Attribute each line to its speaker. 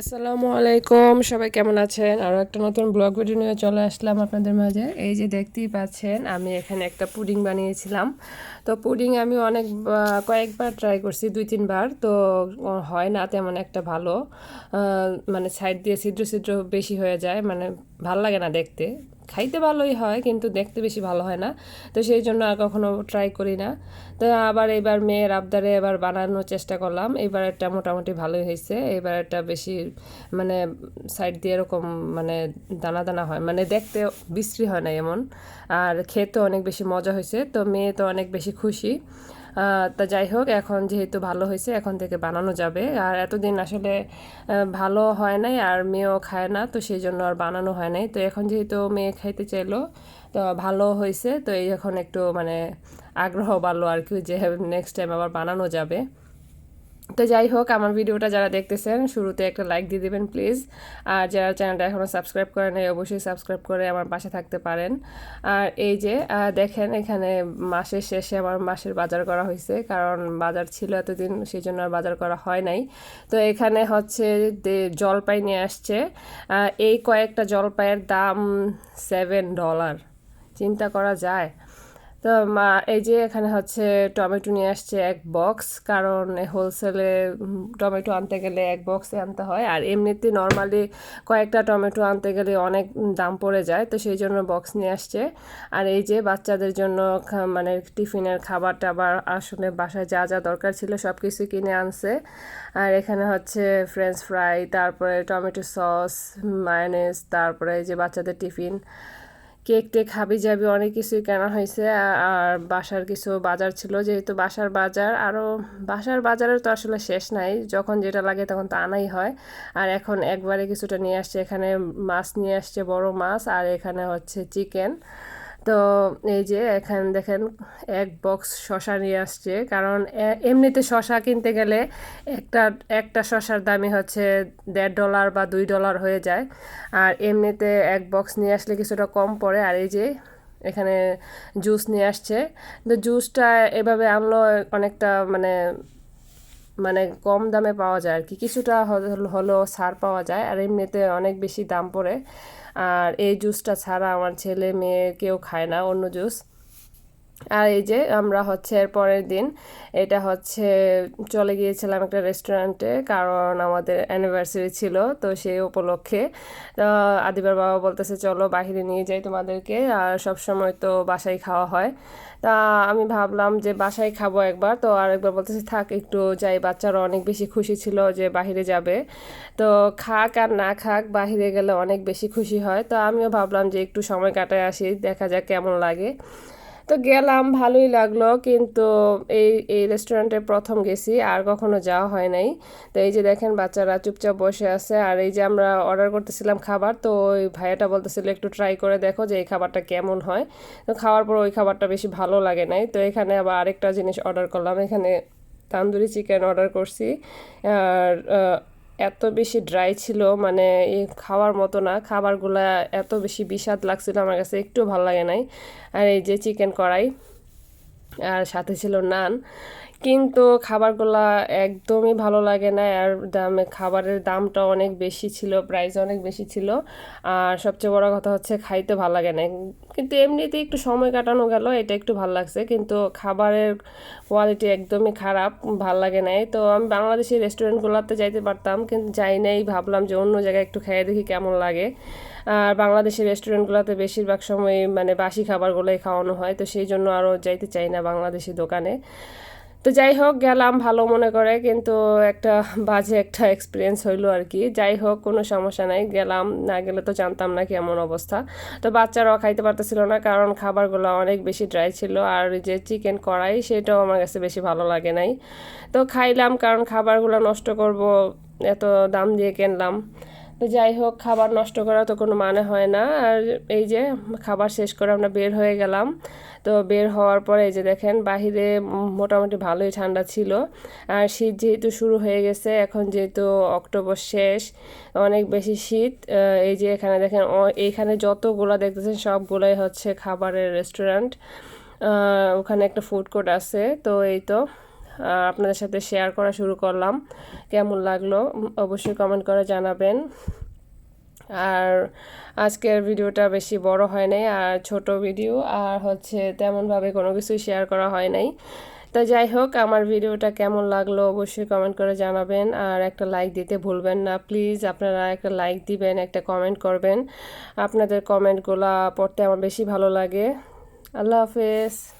Speaker 1: আসসালামু আলাইকুম, সবাই কেমন আছেন? আরও একটা নতুন ব্লগ ভিডিও নিয়ে চলে আসলাম আপনাদের মাঝে। এই যে দেখতেই পাচ্ছেন, আমি এখানে একটা পুডিং বানিয়েছিলাম। তো পুডিং আমি অনেক কয়েকবার ট্রাই করছি, দুই, তিনবার। তো হয় না, তেমন একটা ভালো। মানে সাইড দিয়ে ছিদ্র ছিদ্র বেশি হয়ে যায় মানে ভালো লাগে না দেখতে। খাইতে ভালোই হয়, কিন্তু দেখতে বেশি ভালো হয় না। তো সেই জন্য আর কখনো ট্রাই করি না। তো আবার এবার মেয়ের আবদারে এবার বানানোর চেষ্টা করলাম। এবার একটা মোটামুটি ভালোই হয়েছে। এবার একটা বেশি মানে সাইড দিয়ে এরকম মানে দানা দানা হয়। মানে দেখতে বিশ্রী হয় না এমন। আর খেতে অনেক বেশি মজা হয়েছে। তো মেয়ে তো অনেক বেশি খুশি। তা যাই হোক, এখন যেহেতু ভালো হয়েছে, এখন থেকে বানানো যাবে। আর এতদিন আসলে ভালো হয় নাই আর মেয়েও খায় না, তো সেই জন্য আর বানানো হয় নাই। তো এখন যেহেতু মেয়ে খাইতে চাইলো, তো ভালো হয়েছে। তো এই এখন একটু মানে আগ্রহ বাড়লো আর কি, যে নেক্সট টাইম আবার বানানো যাবে। তো যাই হোক, আমার ভিডিওটা যারা দেখতেছেন, শুরুতে একটা লাইক দিয়ে দেবেন প্লিজ আর যারা চ্যানেলটা এখনও সাবস্ক্রাইব করেন নাই, অবশ্যই সাবস্ক্রাইব করে আমার পাশে থাকতে পারেন। আর এই যে দেখেন এখানে মাসের শেষে আমার মাসের বাজার করা হয়েছে কারণ বাজার ছিল এতদিন সেই জন্য আর বাজার করা হয় নাই। তো এখানে হচ্ছে জলপাই নিয়ে আসছে। এই কয়েকটা জলপাইয়ের দাম সেভেন ডলার চিন্তা করা যায়। তো মা, এই যে এখানে হচ্ছে টমেটো নিয়ে আসছে এক বক্স কারণ হোলসেলে টমেটো আনতে গেলে এক বক্সে আনতে হয়। আর এমনিতে নর্মালি কয়েকটা টমেটো আনতে গেলে অনেক দাম পড়ে যায়, তো সেই জন্য বক্স নিয়ে আসছে। আর এই যে বাচ্চাদের জন্য মানে টিফিনের খাবার টাবার আসলে বাসায় যা যা দরকার ছিল সব কিছু কিনে আনছে। আর এখানে হচ্ছে ফ্রেঞ্চ ফ্রাই তারপরে টমেটো সস মায়োনেজ তারপরে এই যে বাচ্চাদের টিফিন। কেক টেক হাবি যাবি অনেক কিছুই কেনা হয়েছে। আর বাসার কিছু বাজার ছিল। যেহেতু বাসার বাজার আরও বাসার বাজারের তো আসলে শেষ নাই। যখন যেটা লাগে তখন তো আনাই হয়। আর এখন একবারে কিছুটা নিয়ে আসছে। এখানে মাছ নিয়ে আসছে, বড় মাছ, আর এখানে হচ্ছে চিকেন। তো এই যে এখানে দেখেন এক বক্স শশা নিয়ে আসছে। কারণ এমনিতে শশা কিনতে গেলে একটা একটা শশার দামই হচ্ছে দেড় ডলার বা দুই ডলার হয়ে যায়। আর এমনিতে এক বক্স নিয়ে আসলে কিছুটা কম পড়ে। আর এই যে এখানে জুস নিয়ে আসছে। তো জুসটা এভাবে আনলো অনেকটা মানে মানে কম দামে পাওয়া যায় আর কি। কিছুটা হলো, হলেও ছাড় পাওয়া যায় আর এমনিতে অনেক বেশি দাম পড়ে। আর এই জুসটা ছাড়া আমার ছেলে মেয়ে কেউ খায় না, অন্য জুস আর এই যে আমরা হচ্ছে এর পরের দিন এটা হচ্ছে চলে গিয়েছিলাম একটা রেস্টুরেন্টে কারণ আমাদের অ্যানিভার্সারি ছিল তো সেই উপলক্ষে। আদিবার বাবা বলতেছে, চলো বাহিরে নিয়ে যাই তোমাদেরকে। আর সব সময় তো বাসায় খাওয়া হয়। তা আমি ভাবলাম যে বাসায় খাব একবার। তো আরেকবার বলতেছে, থাক, একটু যাই। বাচ্চারা অনেক বেশি খুশি ছিল যে বাহিরে যাবে। তো খাক আর না খাক, বাহিরে গেলে অনেক বেশি খুশি হয়। তো আমিও ভাবলাম যে একটু সময় কাটায় আসি, দেখা যাক কেমন লাগে। তো গেলাম, ভালোই লাগল। কিন্তু এই এই রেস্টুরেন্টে প্রথম গেছি, আর কখনো যাওয়া হয় নাই। তো এই যে দেখেন বাচ্চারা চুপচাপ বসে আছে, আর এই যে আমরা অর্ডার করতেছিলাম খাবার, তো ওই ভাইয়াটা বলতেছিল, একটু ট্রাই করে দেখো যে এই খাবারটা কেমন হয়। তো খাওয়ার পর ওই খাবারটা বেশি ভালো লাগে নাই। তো এখানে আবার আরেকটা জিনিস অর্ডার করলাম। এখানে তান্দুরি চিকেন অর্ডার করছি, আর এত বেশি ড্রাই ছিল মানে খাওয়ার মতো না। খাবারগুলা এত বেশি বিস্বাদ লাগছিল আমার কাছে একটু ভালো লাগে নাই। আর এই যে চিকেন কড়াই, আর সাথে ছিল নান। কিন্তু খাবারগুলা একদমই ভালো লাগে না। আর দামে খাবারের দামটা অনেক বেশি ছিল প্রাইস অনেক বেশি ছিল। আর সবচেয়ে বড় কথা হচ্ছে খাইতে ভালো লাগে না। কিন্তু এমনিতে একটু সময় কাটানো গেল, এটা একটু ভালো লাগছে। কিন্তু খাবারের কোয়ালিটি একদমই খারাপ, ভালো লাগে নাই। তো আমি বাংলাদেশি রেস্টুরেন্টগুলোতে যাইতে পারতাম, কিন্তু যাই নাই, ভাবলাম যে অন্য জায়গায় একটু খেয়ে দেখি কেমন লাগে। আর বাংলাদেশের রেস্টুরেন্টগুলোতে বেশিরভাগ সময় মানে বাসি খাবারগুলোই খাওয়ানো হয়, তো সেই জন্য আরও যাইতে চাই না বাংলাদেশি দোকানে। তো যাই হোক, গেলাম ভালো মনে করে, কিন্তু একটা বাজে একটা এক্সপিরিয়েন্স হইল আর কি। যাই হোক, কোনো সমস্যা নাই, গেলাম। না গেলে তো জানতাম না কেমন অবস্থা। তো বাচ্চারাও খাইতে পারতেছিল না, কারণ খাবারগুলো অনেক বেশি ড্রাই ছিল, আর যে চিকেন কড়াই, সেটাও আমার কাছে বেশি ভালো লাগে নাই। তো খাইলাম, কারণ খাবারগুলো নষ্ট করব, এত দাম দিয়ে কিনলাম। তো যাই হোক, খাবার নষ্ট করা তো কোনো মানে হয় না। আর এই যে খাবার শেষ করে আমরা বের হয়ে গেলাম। তো বের হওয়ার পরে এই যে দেখেন, বাহিরে মোটামুটি ভালোই ঠান্ডা ছিল। আর শীত যেহেতু শুরু হয়ে গেছে, এখন যেহেতু অক্টোবর শেষ, অনেক বেশি শীত এই যে এখানে দেখেন এইখানে যতগুলো দেখতেছেন সবগুলোই হচ্ছে খাবারের রেস্টুরেন্ট ওখানে একটা ফুড কোর্ট আছে, তো এই তো। আপনাদের সাথে শেয়ার করা শুরু করলাম। কেমন লাগল? অবশ্যই কমেন্ট করে জানাবেন। আর আজকের ভিডিওটা বেশি বড় হয় নাই, আর ছোট ভিডিও আর হচ্ছে তেমনভাবে কোনো কিছু শেয়ার করা হয় নাই। তো যাই হোক, আমার ভিডিওটা কেমন লাগল অবশ্যই কমেন্ট করে জানাবেন, আর একটা লাইক দিতে ভুলবেন না। প্লিজ আপনারা একটা লাইক দিবেন, একটা কমেন্ট করবেন। আপনাদের কমেন্টগুলো পড়তে আমার বেশি ভালো লাগে। আল্লাহ হাফেজ।